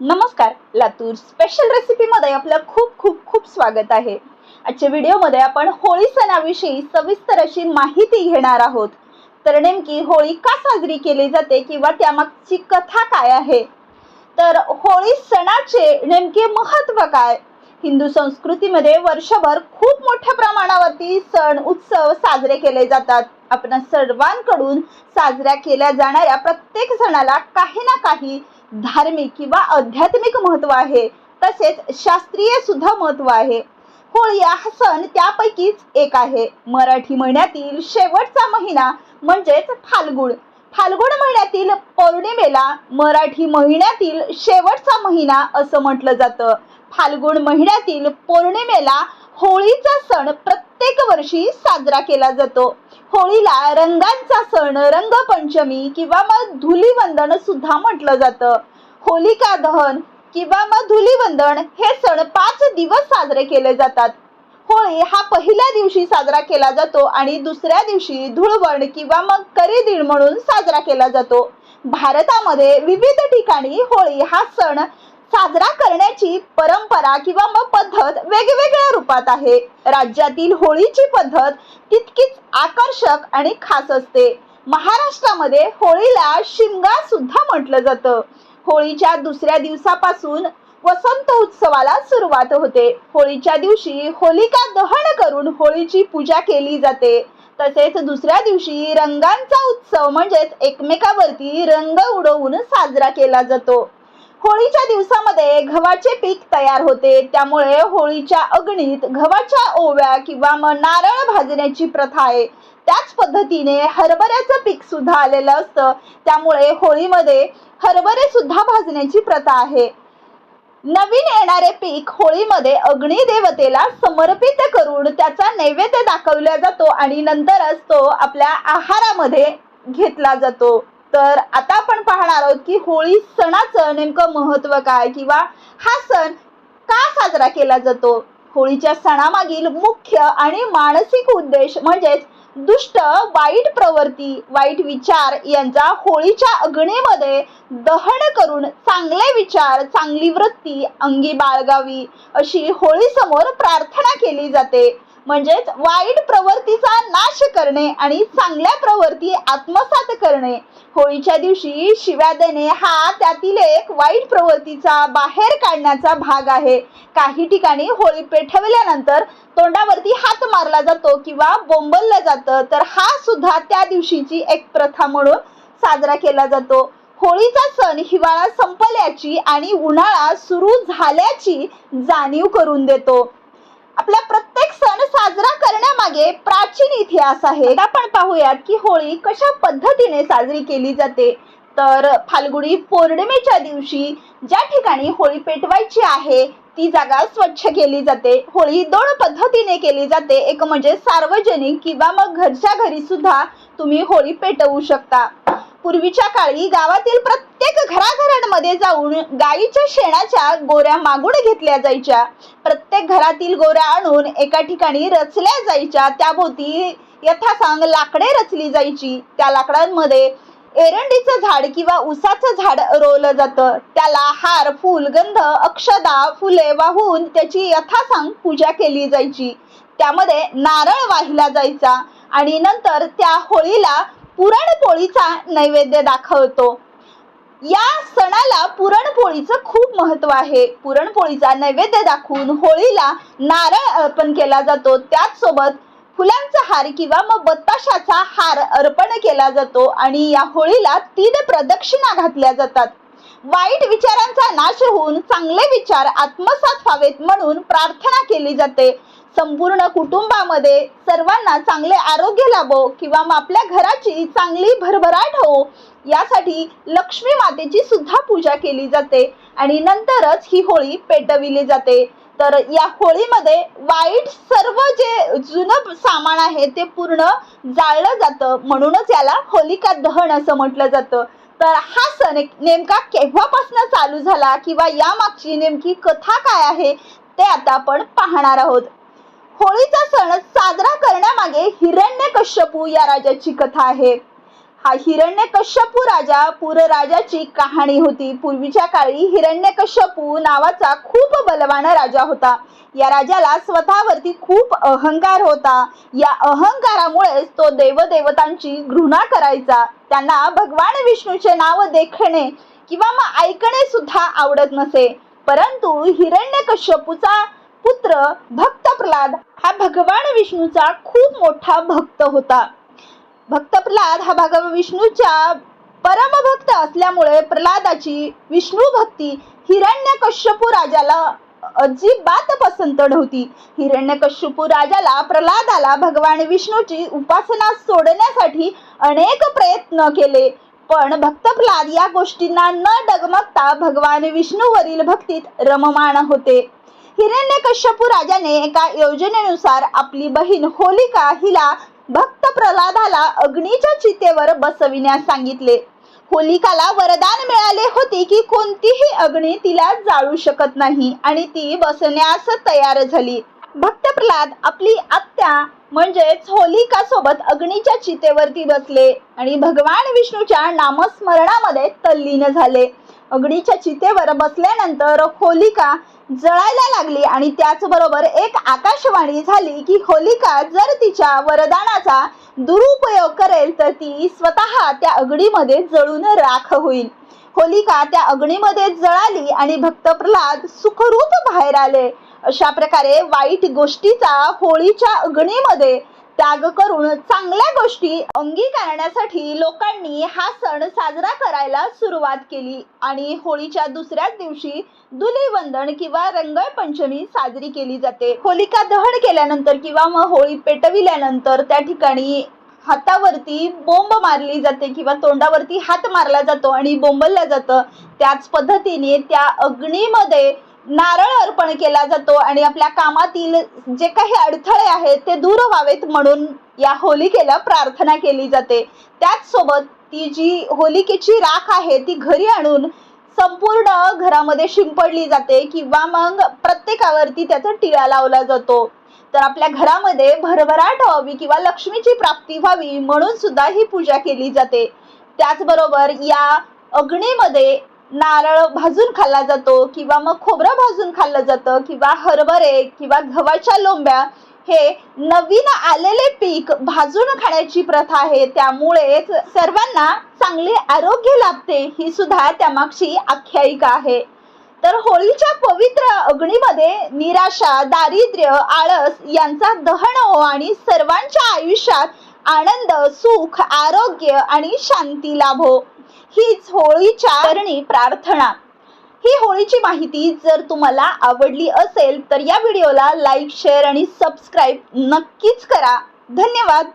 नमस्कार लातूर स्पेशल रेसिपीमध्ये आपलं खूप खूप खूप स्वागत आहे. आजच्या व्हिडिओमध्ये आपण होळी सणाविषयी सविस्तर अशी माहिती घेणार आहोत. तर नेमकी होळी का साजरी केली जाते किंवा त्यामागची कथा काय आहे? तर होळी सणाचे नेमके महत्त्व काय? हिंदू संस्कृतीमध्ये वर्षभर खूप मोठ्या प्रमाणावरती सण उत्सव साजरे केले जातात. आपण सर्वांकडून साजऱ्या केल्या जाणाऱ्या प्रत्येक सणाला काही ना काही धार्मिक किंवा आध्यात्मिक महत्त्व आहे तसेच शास्त्रीय सुद्धा महत्त्व आहे. होळी हा सण त्यापैकीच एक आहे. मराठी महिन्यातील शेवटचा महिना म्हणजेच फाल्गुण. फाल्गुण महिन्यातील पौर्णिमेला मराठी महिन्यातील शेवटचा महिना असं म्हटलं जातं. फाल्गुण महिन्यातील पौर्णिमेला होळीचा सण प्रत्येक वर्षी साजरा केला जातो. होळीला रंगांचा सण रंगपंचमी किंवा मग धुलीवंदन सुद्धा म्हटलं जातं. होलिका दहन किंवा मग धुलीवंदन हे सण पाच दिवस साजरे केले जातात. होळी हा पहिल्या दिवशी साजरा केला जातो आणि दुसऱ्या दिवशी धुळवण किंवा मग करीदीड म्हणून साजरा केला जातो. भारतामध्ये विविध ठिकाणी होळी हा सण साजरा करण्याची परंपरा किंवा मग पद्धत वेगवेगळ्या रूपात आहे. राज्यातील होळीची पद्धत तितकीच आकर्षक आणि खास असते. महाराष्ट्रामध्ये होळीला शिमगा सुद्धा म्हटलं जातं. होळीच्या दुसऱ्या दिवसापासून वसंत उत्सवाला सुरुवात होते. होळीच्या दिवशी होलिका दहन करून होळीची पूजा केली जाते. तसेच दुसऱ्या दिवशी रंगांचा उत्सव म्हणजेच एकमेकावरती रंग उडवून साजरा केला जातो. होळीच्या दिवसामध्ये गव्हाचे पीक तयार होते. त्यामुळे होळीच्या अग्नीत गव्हाच्या ओव्या किंवा मग नारळ भाजण्याची प्रथा आहे. त्याच पद्धतीने हरभऱ्याचं पीक सुद्धा आलेलं असतं. त्यामुळे होळीमध्ये हरभरे सुद्धा भाजण्याची प्रथा आहे. नवीन येणारे पीक होळीमध्ये अग्निदेवतेला समर्पित करून त्याचा नैवेद्य दाखवला जातो आणि नंतरच तो आपल्या आहारामध्ये घेतला जातो. तर आता आपण पाहणार आहोत की होळी सणाचं नेमकं महत्त्व काय किंवा हा सण का साजरा केला जातो? होळीच्या सणामागील मुख्य आणि मानसिक उद्देश म्हणजेच दुष्ट वाईट प्रवृत्ती वाईट विचार यांचा होळीच्या अग्नीमध्ये दहन करून चांगले विचार चांगली वृत्ती अंगी बाळगावी अशी होळी समोर प्रार्थना केली जाते. म्हणजेच वाईट प्रवृत्तीचा नाश करणे आणि चांगल्या प्रवृत्ती आत्मसात करणे. होळीच्या दिवशी शिव्या देणे हा त्यातील एक वाईट प्रवृत्तीचा बाहेर काढण्याचा भाग आहे. काही ठिकाणी होळी पेटवल्यानंतर तोंडावरती हात मारला जातो किंवा बोंबललं जातं तर हा सुद्धा त्या दिवशीची एक प्रथा म्हणून साजरा केला जातो. होळीचा सण हिवाळा संपल्याची आणि उन्हाळा सुरू झाल्याची जाणीव करून देतो. आपला प्रत्येक सण साजरा करण्यामागे प्राचीन इतिहास आहे. आपण पाहूयात की होळी कशा पद्धतीने साजरी केली जाते. तर फाल्गुडी पौर्णिमेच्या दिवशी ज्या ठिकाणी होळी पेटवायची आहे ती जागा स्वच्छ केली जाते. होळी दोन पद्धतीने केली जाते. एक म्हणजे सार्वजनिक किंवा मग घरच्या घरी सुद्धा तुम्ही होळी पेटवू शकता. पूर्वीच्या काळी गावातील प्रत्येक घराघरांमध्ये जाऊन गाईच्या शेणाच्या गोऱ्या मागून घेतल्या जायच्या. प्रत्येक घरातील गोऱ्या आणून एका ठिकाणी रचल्या जायच्या. त्याभोवती यथासांग लाकडे रचली जायची. त्या लाकडांमध्ये एरंडीचं झाड किंवा उसाचं झाड रोवलं जातं. त्याला हार फूल गंध अक्षदा फुले वाहून त्याची यथासांग पूजा केली जायची. त्यामध्ये नारळ वाहिला जायचा आणि नंतर त्या होळीला पुरणपोळीचा नैवेद्य दाखवतो. या सणाला पुरणपोळीचं खूप महत्त्व आहे. पुरणपोळीचा नैवेद्य दाखवून होळीला नारळ अर्पण केला जातो. त्याचसोबत फुलांचा हार किंवा मग बत्ताशाचा हार अर्पण केला जातो आणि या होळीला तीन प्रदक्षिणा घातल्या जातात. वाईट विचारांचा नाश होऊन चांगले विचार आत्मसात व्हावेत म्हणून प्रार्थना केली जाते. संपूर्ण कुटुंबामध्ये सर्वांना चांगले आरोग्य लाभो किंवा मग आपल्या घराची चांगली भरभराट हो यासाठी लक्ष्मी मातेची सुद्धा पूजा केली जाते. आणि नंतरच ही होळी पेटविली जाते. तर या होळीमध्ये वाईट सर्व जे जुनं सामान आहे ते पूर्ण जाळलं जातं. म्हणूनच याला होलिका दहन असं म्हटलं जातं. तर हा सण एक नेमका केव्हापासून चालू झाला किंवा यामागची नेमकी कथा काय आहे ते आता आपण पाहणार आहोत. होळीचा सण साजरा करण्यामागे हिरण्यकश्यपू या राजाची कथा आहे. हा हिरण्यकश्यपू राजा पूर राजाची कहाणी होती. पूर्वीच्या काळी हिरण्यकश्यपू नावाचा खूप बलवान राजा होता. या राजाला स्वतःवरती खूप अहंकार होता. या अहंकारामुळेच तो देवदेवतांची घृणा करायचा. त्यांना भगवान विष्णूचे नाव देखणे किंवा मग ऐकणे सुद्धा आवडत नसे. परंतु हिरण्यकश्यपूचा पुत्र भक्त प्रल्हाद हा भगवान विष्णूचा खूप मोठा भक्त होता. भक्त प्रल्हाद हा भगवान विष्णूच्या परमभक्त असल्यामुळे प्रल्हादाची विष्णू भक्ती हिरण्यकश्यपू राजाला अजिबात पसंत नव्हती. हिरण्यकश्यपू राजाला प्रल्हादाला भगवान विष्णूची उपासना सोडण्यासाठी अनेक प्रयत्न केले. पण भक्त प्रल्हाद या गोष्टींना न डगमगता भगवान विष्णूवरील भक्तीत रममाण होते. हिरण्यकश्यपू राजाने एका योजनेनुसार आपली बहीण होलिका हिला भक्त प्रल्हादाला अग्नीच्या चितेवर बसविण्यास सांगितले. होलिकाला वरदान मिळाले होते की कोणतीही अग्नी तिला जाळू शकत नाही आणि ती बसण्यास तयार झाली. भक्त प्रल्हाद आपली आत्या म्हणजेच होलिका सोबत अग्नीच्या चितेवरती बसले आणि भगवान विष्णूच्या नामस्मरणामध्ये तल्लीन झाले. अग्नीच्या चितेवर बसल्यानंतर होलिका जळायला लागली आणि त्याचबरोबर एक आकाशवाणी झाली की होलिका जर तिच्या वरदानाचा दुरुपयोग करेल तर ती स्वतः त्या अग्नीमध्ये जळून राख होईल. होलिका त्या अग्नीमध्ये जळाली आणि भक्त प्रल्हाद सुखरूप बाहेर आले. अशा प्रकारे वाईट गोष्टीचा होळीच्या अग्नीमध्ये त्याग करून चांगल्या गोष्टी अंगीकारण्यासाठी लोकांनी हा सण साजरा करायला सुरुवात केली. आणि होळीच्या दुसऱ्याच दिवशी धुलीवंदन किंवा रंगळ पंचमी साजरी केली जाते. होलिका दहन केल्यानंतर किंवा मग होळी पेटविल्यानंतर त्या ठिकाणी हातावरती बोंब मारली जाते किंवा तोंडावरती हात मारला जातो आणि बोंबललं जातं. त्याच पद्धतीने त्या अग्नीमध्ये नारळ अर्पण केला जातो आणि आपल्या कामातील जे काही अडथळे आहेत ते दूर व्हावेत म्हणून या होलिकेला प्रार्थना केली जाते. त्याचसोबत ती जी होलिकेची राख आहे ती घरी आणून संपूर्ण घरामध्ये शिंपडली जाते किंवा मग प्रत्येकावरती त्याचा टिळा लावला जातो. तर आपल्या घरामध्ये भरभराट व्हावी किंवा लक्ष्मीची प्राप्ती व्हावी म्हणून सुद्धा ही पूजा केली जाते. त्याचबरोबर या अग्नीमध्ये नारळ भाजून खाल्ला जातो किंवा मग खोबरं भाजून खाल्लं जातं किंवा हरभरे किंवा गव्हाच्या लोंब्या हे नवीन आलेले पीक भाजून खाण्याची प्रथा आहे. त्यामुळेच सर्वांना चांगले आरोग्य लाभते ही सुद्धा त्यामागची आख्यायिका आहे. तर होळीच्या पवित्र अग्नीमध्ये निराशा दारिद्र्य आळस यांचा दहन हो आणि सर्वांच्या आयुष्यात आनंद सुख आरोग्य आणि शांती लाभो. हीच होळीच्या करणी प्रार्थना. ही होळीची माहिती जर तुम्हाला आवडली असेल तर या व्हिडिओला लाईक शेअर आणि सबस्क्राईब नक्कीच करा. धन्यवाद.